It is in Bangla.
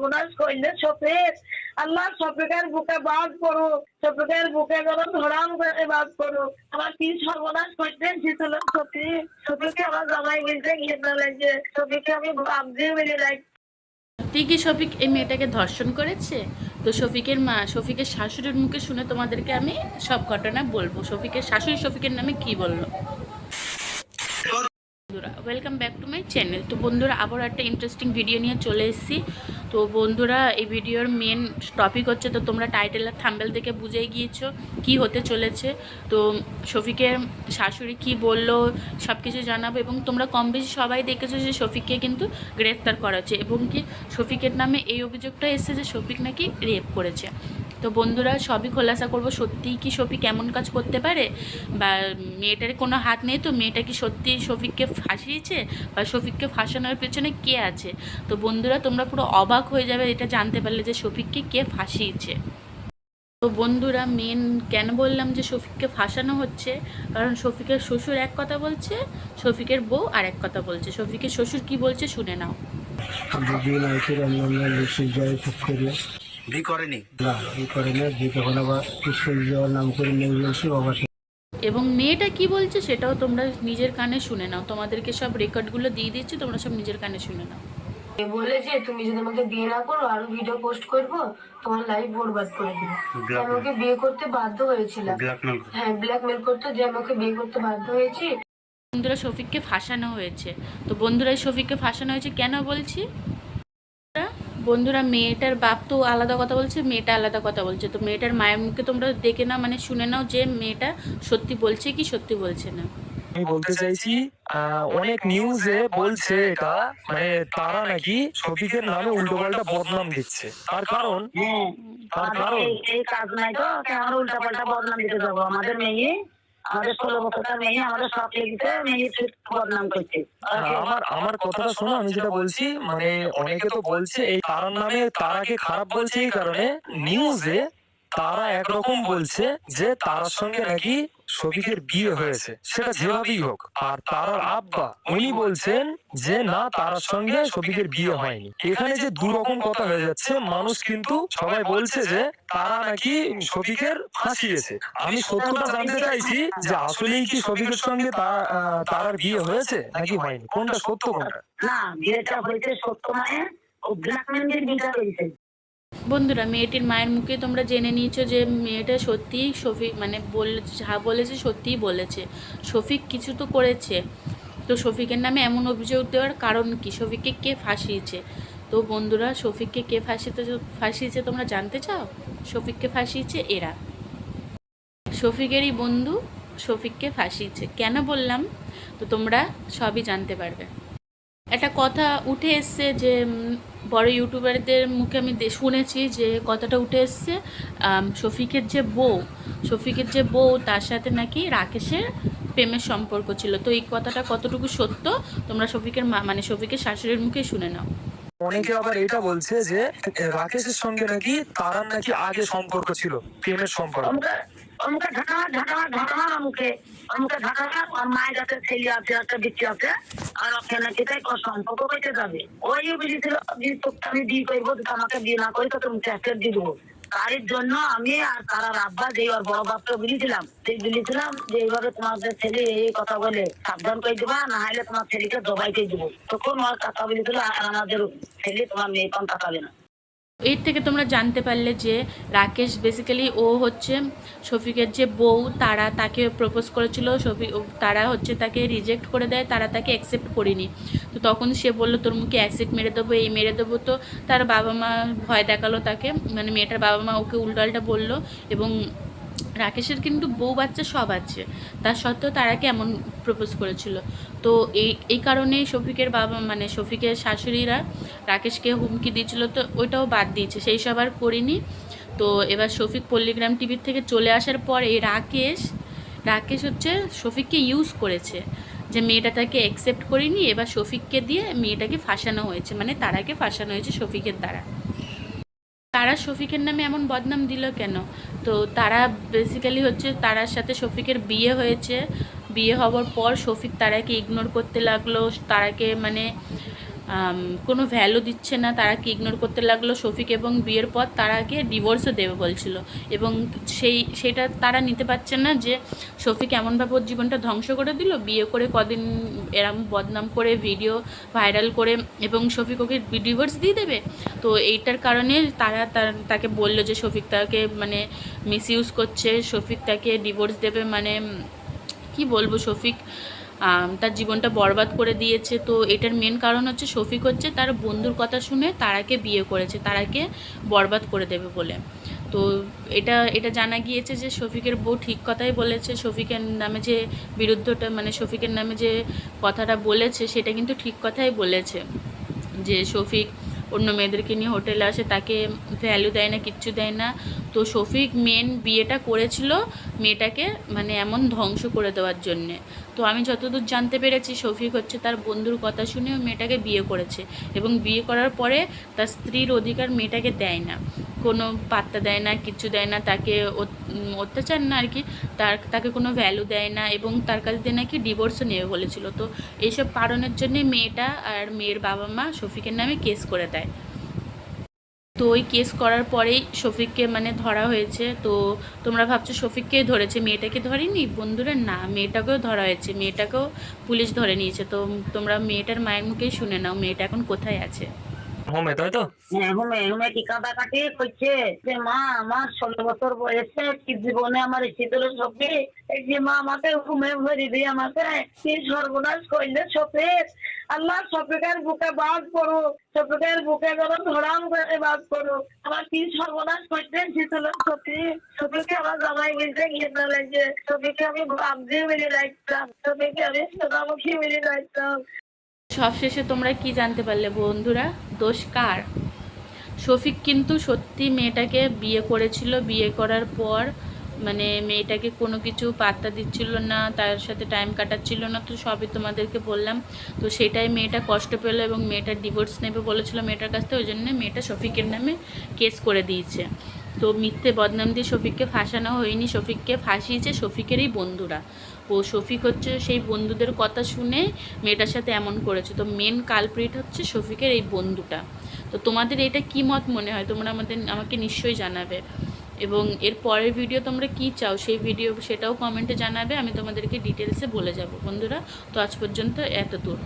সর্বনাশ করলে শফিক আল্লাহ বুকে বাদ করো বুকে ধরাম করে বাদ করো আমার কি সর্বনাশ করতে শফিক শফিককে আমার জামাই গেছে গিয়ে লাগছে। শফিককে আমি সত্যি কি শফিক এই মেয়েটাকে ধর্ষণ করেছে? তো শফিকের মা শফিকের শাশুড়ির মুখে শুনে তোমাদেরকে আমি সব ঘটনা বলব। শফিকের শাশুড়ি শফিকের নামে কি বলল? বন্ধুরা welcome back to my channel তো বন্ধুরা আবার একটা ইন্টারেস্টিং ভিডিও নিয়ে চলে এসেছি। তো বন্ধুরা, এই ভিডিওর মেন টপিক হচ্ছে, তো তোমরা টাইটেল আর থাম্বেল থেকে বুঝেই গিয়েছো কি হতে চলেছে। তো শফিকের শাশুড়ি কি বলল সব কিছু জানাব, এবং তোমরা কম বেশি সবাই দেখেছ যে শফিককে কিন্তু গ্রেফতার করা হচ্ছে, এবং কি শফিকের নামে এই অভিযোগটা এসেছে যে শফিক নাকি রেপ করেছে। তো বন্ধুরা সবই খোলাসা করব। সত্যিই কি শফিক কেমন কাজ করতে পারে? বা মেয়েটার কোনো হাত নেই তো মেয়েটা কি সত্যি শফিককে ফাঁসিয়েছে? বা শফিককে ফাঁসানোর পেছনে কে আছে? তো বন্ধুরা, তোমরা পুরো অবাক হয়ে যাবে এটা জানতে পারলে যে শফিককে কে ফাঁসিয়েছে। তো বন্ধুরা মেন কেন বললাম যে শফিককে ফাঁসানো হচ্ছে? কারণ শফিকের শ্বশুর এক কথা বলছে শফিকের বউ আর এক কথা বলছে। শফিকের শ্বশুর কি বলছে শুনে নাও। ভি করেনি? না তখন আবার নাম করে নিয়ে বলছি বাবা এবং মেয়েটা কি বলছে সেটাও তোমরা নিজের কানে শুনে নাও। তোমাদেরকে সব রেকর্ডগুলো দিয়ে দিচ্ছি তোমরা সব নিজের কানে শুনে নাও। বলেছে তুমি যদি আমাকে বিয়ে না করো আরও ভিডিও পোস্ট করব তোমার লাইফ বরবাদ করে দিবে। Blackmail. আমি ওকে বিয়ে করতে বাধ্য হয়েছিলাম। হ্যাঁ ব্ল্যাকমেল করতে যে আমি ওকে বিয়ে করতে বাধ্য হয়েছি। বন্ধুরা শফিককে ফাঁসানো হয়েছে। তো বন্ধুরা এই শফিককে ফাঁসানো হয়েছে কেন বলছি? বন্ধুরা মেয়েটার বাপ তো আলাদা কথা বলছে মেয়েটা আলাদা কথা বলছে। তো মেয়েটার মায়ের মুখে তোমরা দেখে নাও মানে শুনে নাও যে মেয়েটা সত্যি বলছে কি সত্যি বলছে না। আমি বলতে চাইছি আহ, অনেক নিউজে বলছে এটা মানে তারা নাকি শফিকের নামে উল্টোপাল্টা বদনাম দিচ্ছে। তার কারণ? হ্যাঁ। তার কারণ? এই- এই কাজ নাই তো আমরা উল্টা পাল্টা বদনাম দিতে যাব। আমাদের মেয়ে বদনাম করছে। আমার আমার কথাটা শোনো, আমি যেটা বলছি মানে অনেকে তো বলছে, এই তারার নামে তারাকে খারাপ বলছে এই কারণে নিউজে তারা একরকম বলছে যে তারার সঙ্গে নাকি শফিকের বিয়ে হয়েছে। সেটা যেভাবেই হোক। আর তারার আব্বা উনি বলছেন যে না তারার সঙ্গে শফিকের বিয়ে হয়নি। এখানে যে দু রকম কথা হয়ে যাচ্ছে মানুষ কিন্তু সবাই বলছে যে তারা নাকি শফিকের ফাঁসিয়েছে। আমি সত্যটা জানতে চাইছি যে আসলেই কি শফিকের সঙ্গে তা- আহ, তারার বিয়ে হয়েছে নাকি হয়নি? কোনটা সত্য কোনটা? না বিয়েটা হয়েছে সত্য মায়ের ও ব্ল্যাকমেলের বিয়েটা হয়েছে। বন্ধুরা, মেয়েটির মায়ের মুখে তোমরা জেনে নিয়েছো যে মেয়েটা সত্যিই শফিক মানে বল, যা বলেছে সত্যিই বলেছে। শফিক কিছু তো করেছে। তো শফিকের নামে এমন অভিযোগ দেওয়ার কারণ কি? শফিককে কে ফাঁসিয়েছে? তো বন্ধুরা, শফিককে কে ফাঁসিতে ফাঁসিয়েছে তোমরা জানতে চাও? শফিককে ফাঁসিয়েছে এরা। শফিকেরই বন্ধু শফিককে ফাঁসিয়েছে। কেন বললাম? তো তোমরা সবই জানতে পারবে। একটা কথা উঠে এসছে যে বড় ইউটিউবারদের মুখে আমি শুনেছি যে কথাটা উঠে এসছে শফিকের যে বউ শফিকের যে বউ তার সাথে নাকি রাকেশের প্রেমের সম্পর্ক ছিল। তো এই কথাটা কতটুকু সত্য? তোমরা শফিকের মা মানে শফিকের শাশুড়ির মুখে শুনে নাও। অনেকে আবার এটা বলছে যে রাকেশের সঙ্গে নাকি তারার নাকি আগে সম্পর্ক ছিল প্রেমের সম্পর্ক। অমুকে ঢাকা ঢাকা ঢাকা মায়ের কাছে ছেলে আছে একটা আছে। আর সম্পর্ক যাবে। ওই বুঝেছিল যে তোকে আমি বিয়ে আমাকে বিয়ে না করি তো তুমি দিয়ে দেবো। জন্য আমি আর তারা আব্বা যে ওর বড় বাপকে বুঝেছিলাম সেই বুঝেছিলাম যে, এইভাবে তোমাদের ছেলে এই কথা বলে সাবধান করে দেবা, না হলে তোমার ছেলেকে জবাইতে দেবো। তখন ওর বলেছিল, আর আমাদের ছেলে তোমার মেয়ে পান তাকাবে না। এর থেকে তোমরা জানতে পারলে যে রাকেশ বেসিক্যালি ও হচ্ছে শফিকের যে বউ, তারা তাকে প্রপোজ করেছিল, শফি তারা হচ্ছে তাকে রিজেক্ট করে দেয়, তারা তাকে অ্যাকসেপ্ট করেনি। তো তখন সে বলল, তোর মুখে অ্যাসিড মেরে দেবো, এই মেরে দেবো। তো তার বাবা মা ভয় দেখাল তাকে মানে মেয়েটার বাবা মা ওকে উল্টাল্টা বলল এবং রাকেশের কিন্তু বউ বাচ্চা সব আছে। তার সত্ত্বেও তারা কেমন প্রপোজ করেছিল? তো এই এই কারণেই শফিকের বাবা মানে শফিকের শাশুড়িরা রাকেশকে হুমকি দিয়েছিল, তো ওইটাও বাদ দিয়েছে। সেই সব আর করিনি। তো এবার শফিক পল্লিগ্রাম টিভির থেকে চলে আসার পর এই রাকেশ রাকেশ হচ্ছে শফিককে ইউজ করেছে যে মেয়েটা তাকে অ্যাকসেপ্ট করিনি, এবার শফিককে দিয়ে মেয়েটাকে ফাঁসানো হয়েছে। মানে তারাকে ফাঁসানো হয়েছে শফিকের দ্বারা। তারা শফিকের নামে এমন বদনাম দিল কেন? তো তারা বেসিক্যালি হচ্ছে তারার সাথে শফিকের বিয়ে হয়েছে। বিয়ে হওয়ার পর শফিক তারাকে ইগনোর করতে লাগল, তারাকে মানে কোনো ভ্যালু দিচ্ছে না তারাকে ইগনোর করতে লাগল? শফিক এবং বিয়ের পর তারাকে ডিভোর্সও দেবে বলছিল। এবং সেই, সেটা তারা নিতে পারছে না যে শফিক এমনভাবে ওর জীবনটা ধ্বংস করে দিল, বিয়ে করে কদিন এরম বদনাম করে ভিডিও ভাইরাল করে এবং শফিক ওকে ডিভোর্স দিয়ে দেবে। তো এইটার কারণে তারা তার, তাকে বলল যে শফিক তাকে মানে মিস ইউজ করছে, শফিক তাকে ডিভোর্স দেবে মানে কি বলব শফিক? তার জীবনটা বরবাদ করে দিয়েছে। তো এটার মেন কারণ হচ্ছে, শফিক হচ্ছে তার বন্ধুর কথা শুনে তারাকে বিয়ে করেছে, তারাকে বরবাদ করে দেবে বলে। তো এটা এটা জানা গিয়েছে যে শফিকের বউ ঠিক কথাই বলেছে। শফিকের নামে যে বিরুদ্ধটা মানে শফিকের নামে যে কথাটা বলেছে, সেটা কিন্তু ঠিক কথাই বলেছে। যে শফিক অন্য মেয়েদেরকে নিয়ে হোটেলে আসে, তাকে ভ্যালু দেয় না, কিচ্ছু দেয় না। তো শফিক মেন বিয়েটা করেছিল মেয়েটাকে মানে এমন ধ্বংস করে দেওয়ার জন্যে। তো আমি যতদূর জানতে পেরেছি, শফিক হচ্ছে তার বন্ধুর কথা শুনেও মেয়েটাকে বিয়ে করেছে এবং বিয়ে করার পরে তার স্ত্রীর অধিকার মেয়েটাকে দেয় না। কোনো পাত্তা দেয় না কিচ্ছু দেয় না, তাকে অত্যাচার না আর কি, তার তাকে কোনো ভ্যালু দেয় না এবং তার কাছ দিয়ে নাকি ডিভোর্সও নেবে বলেছিল। তো এইসব কারণের জন্যে মেয়েটা আর মেয়ের বাবা মা শফিকের নামে কেস করে দেয়। তো ওই কেস করার পরেই শফিককে মানে ধরা হয়েছে। তো তোমরা ভাবছ শফিককেই ধরেছে, মেয়েটাকে ধরেনি? বন্ধুরা, না, মেয়েটাকেও ধরা হয়েছে। মেয়েটাকেও পুলিশ ধরে নিয়েছে। তো তোমরা মেয়েটার মায়ের মুখেই শুনে নাও, মেয়েটা এখন কোথায় আছে? হোমে তাই তো? রুমে রুমে কি কাটাকাটি করছে। যে মা, আমার ষোলো বছর বয়সে কি জীবনে আমার শীতল সপে এই যে মা আমাকে ঘুমে ভরি দিয়ে আমাকে কি সর্বনাশ করলে সফেদ আল্লাহ সফেদের বুকে বাদ করো। সফেদের বুকে যেন ধরাম করে বাদ করো। আমার কি সর্বনাশ করছে শীতল সফি সফিকে আমার জামাই গেছে গিয়ে লাগছে সফিকে আমি ভাবতে মিলে রাখতাম। সফিকে আমি সোনামুখী মিলে রাখতাম। সবশেষে তোমরা কি জানতে পারলে বন্ধুরা? দোষ কার? শফিক কিন্তু সত্যি মেয়েটাকে বিয়ে করেছিল। বিয়ে করার পর মানে মেয়েটাকে কোনো কিছু পাত্তা দিচ্ছিল না, তার সাথে টাইম কাটাচ্ছিল না, তো সবই তোমাদেরকে বললাম। তো সেটাই মেয়েটা কষ্ট পেল এবং মেয়েটার ডিভোর্স নেবে বলেছিল মেয়েটার কাছ থেকে। ওই জন্য মেয়েটা শফিকের নামে কেস করে দিয়েছে। তো মিথ্যে বদনাম দিয়ে শফিককে ফাঁসানো হয়নি। শফিককে ফাঁসিয়েছে শফিকেরই বন্ধুরা। ও শফিক হচ্ছে সেই বন্ধুদের কথা শুনে মেয়েটার সাথে এমন করেছে। তো মেন কালপ্রিট হচ্ছে শফিকের এই বন্ধুটা। তো তোমাদের এটা কি মত মনে হয়? তোমরা আমাদের, আমাকে নিশ্চয়ই জানাবে। এবং এর পরের ভিডিও তোমরা কি চাও? সেই ভিডিও সেটাও কমেন্টে জানাবে। আমি তোমাদেরকে ডিটেলসে বলে যাব। বন্ধুরা, তো আজ পর্যন্ত এত দূর